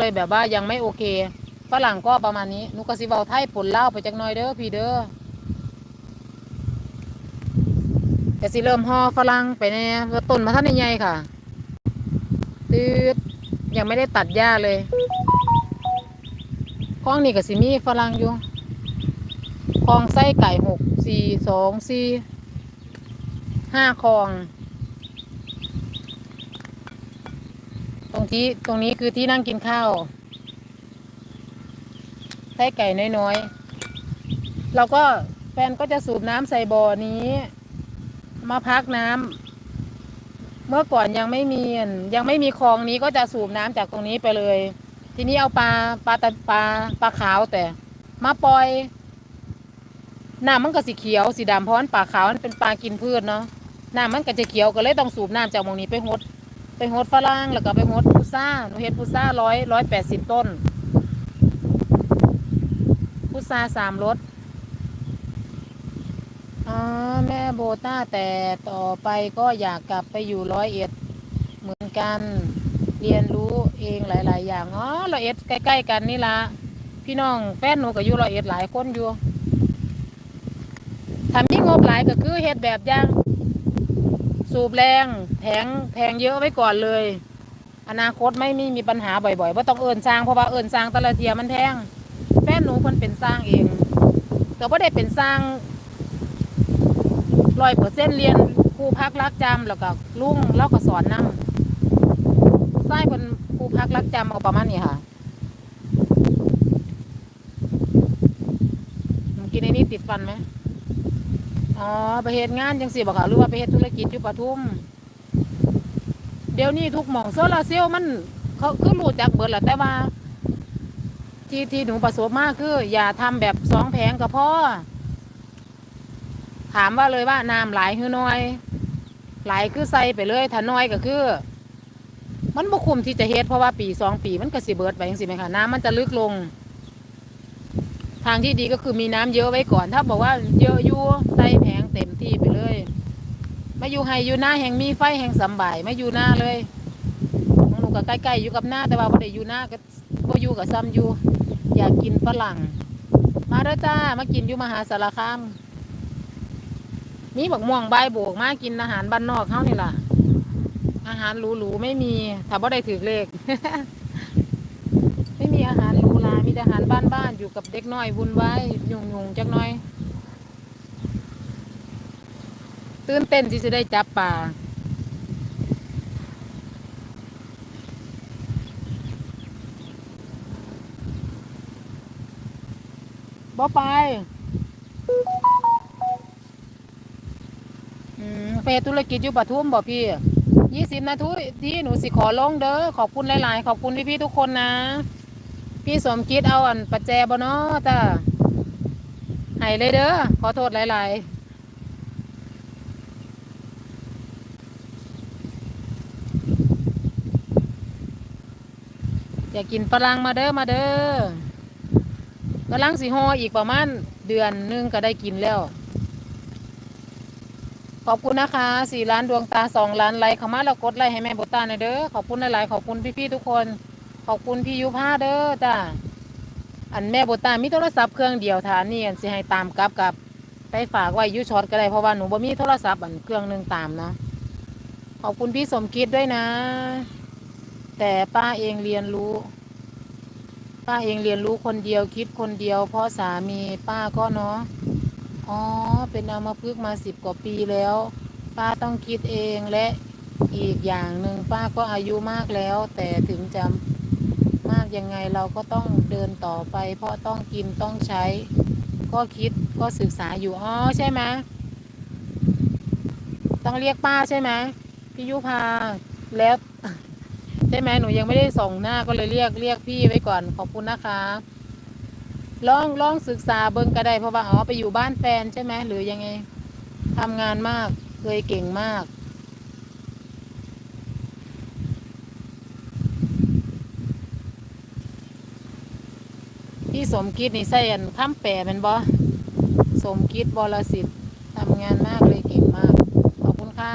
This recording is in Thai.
เลยแบบว่ายังไม่โอเคฝรั่งก็ประมาณนี้นุกสิเว้าไทยผลเล่าไปจักน่อยเด้อพี่เด้อแต่สิเริ่มห่อฝรั่งไปแน่ต้นมาท่านใหญ่ค่ะตืดยังไม่ได้ตัดหญ้าเลยคลองนี่ก็สิมีฝรั่งอยู่คลองไส้ไก่หกสี่สองสี่ห้าคลอง ตรงที่ตรงนี้คือที่นั่งกินข้าวไส้ไก่น้อยๆเราก็แฟนก็จะสูบน้ำใส่บ่อนี้ มาพักน้ำเมื่อก่อนยังไม่มีอันยังไม่มีคลองนี้ก็จะสูบน้ำจากตรงนี้ไปเลย ทีนี้เอาปลาปลาตะปลาปลาขาวแต่ มาปล่อยน้ำมันก็สีเขียวสีดำเพราะมันปลาขาวมันเป็นปลากินพืชเนาะน้ำมันก็จะเขียวก็เลยต้องสูบน้ำจากตรงนี้ไปหด ไปโฮดฝรั่งแล้วก็ไปโฮดพุซ่าหนูเฮ็ดพุซ่าร้อยร้อยแปดสิบต้น พุซ่าสามรสอ๋อแม่โบต้าแต่ต่อไปก็อยากกลับไปอยู่ร้อยเอ็ดเหมือนกัน เรียนรู้เองหลาย ๆ อย่างอ๋อร้อยเอ็ดใกล้ ๆ กันนี่ละพี่น้องแฟนหนูก็อยู่ร้อยเอ็ดหลายคนอยู่ทำยิ่งงบหลายก็คือเฮ็ดแบบอย่าง สูบแรงแทงแทงเยอะไว้ก่อนเลย อนาคตไม่มีมีปัญหาบ่อยๆว่าต้องเอินสร้างเพราะว่าเอินสร้างแตละเทียมันแพงแฟนหนูเพิ่นเป็นสร้างเอง แต่ว่าได้เป็นสร้างร้อยเปอร์เซ็นเรียนครูพักรักจำแล้วก็ลุงเล่าก็สอนนำใต้เป็นครูพักรักจำเอาประมาณนี้ค่ะมันกินในนี้ติดฟันไหม อ๋อไปเหตุงานจังสิบอกค่ะหรือว่าไปเหตุธุรกิจอยู่ปทุม เดี๋ยวนี้ทุกหม่องโซลาร์เซลล์มันเขาคือรู้จักเบิดแหละแต่ว่า ที่ที่หนูประสบมากคือ อย่าทำแบบสองแผงก็พอถามว่าเลยว่าน้ำหลายคือน้อย หลายคือใส่ไปเลยถ้าน้อยก็คือ มันบ่คุ้มที่จะเฮ็ดเพราะว่าปีสองปีมันก็สิเบิดไปจังสิไหมคะน้ำมันจะลึกลง ทางที่ดีก็คือมีน้ำเยอะไว้ก่อน ถ้าบอกว่าเยอะอยู่ใส่แผงเต็มที่ไปเลย มาอยู่ไฮอยู่หน้าแห่งมีไฟแห่งสำบายมาอยู่หน้าเลยของหนูก็ใกล้ๆอยู่กับหน้าแต่ว่าบ่ได้อยู่หน้าก็บ่อยู่กับซ้ำอยู่ อยากกินฝรั่ง มาเด้อจ้ามากินอยู่มหาสารคามมีบักม่วงใบโบกมากินอาหารบ้านนอกเขานี่ล่ะ อาหารหรูๆไม่มีถ้าบ่ได้ถือเลข ไม่มีอาหารหรูหรา มีแต่อาหารบ้านๆอยู่กับเด็กน้อยวุ่นวายยุ่งๆจักน่อย ตื่นเต้นที่จะได้จับปลาบ่ไปอืมไปเฮ็ดธุรกิจอยู่ปทุมบ่พี่ยี่สิบนาทีที่หนูสิขอลงเด้อขอบคุณหลาย ๆ ขอบคุณพี่ ๆ ทุกคนนะ พี่สมคิดเอาอันปัจแจบเนาะจ้าให้เลยเด้อขอโทษหลาย ๆอยากกินฝรั่งมาเด้อมาเด้อกำลังสิฮออีกประมาณเดือนนึงก็ได้กินแล้ว ขอบคุณนะคะสี่ล้านดวงตาสองล้านไลค์เข้ามาแล้วกดไลค์ให้แม่โบต้าหน่อยเด้อขอบคุณหลายๆขอบคุณพี่ๆทุกคน อบคุณพี่ยุพาเด้อจ้าอันแม่โบตามีโทรศัพท์เครื่องเดียวฐานนี่อันสิให้ตามกลับกับไปฝากไว้ยูช็อตก็ได้เพราะว่าหนูบ่มีโทรศัพท์อันเครื่องหนึ่งตามนะขอบคุณพี่สมคิดด้วยนะ แต่ป้าเองเรียนรู้ ป้าเองเรียนรู้คนเดียวคิดคนเดียว เพราะสามีป้าก็เนาะอ๋อเป็นอามาพึกมาสิบกว่าปีแล้ว ป้าต้องคิดเองและอีกอย่างหนึ่งป้าก็อายุมากแล้ว แต่ถึงจะ มากยังไงเราก็ต้องเดินต่อไป เพราะต้องกินต้องใช้ ก็คิดก็ศึกษาอยู่อ๋อใช่ไหมต้องเรียกป้าใช่ไหมพี่ยุพาแล้วใช่ไหมหนูยังไม่ได้ส่งหน้าก็เลยเรียกเรียกพี่ไว้ก่อนขอบคุณนะคะลองลองศึกษาเบิ่งก็ได้เพราะว่าอ๋อไปอยู่บ้านแฟนใช่ไหมหรือยังไงทำงานมากเคยเก่งมาก พี่สมคิดนี่ใส่อันข้ามแปรเป็นบอสมคิดบลสิทธิ์ทำงานมากเลยเก่งมาก ขอบคุณค่ะ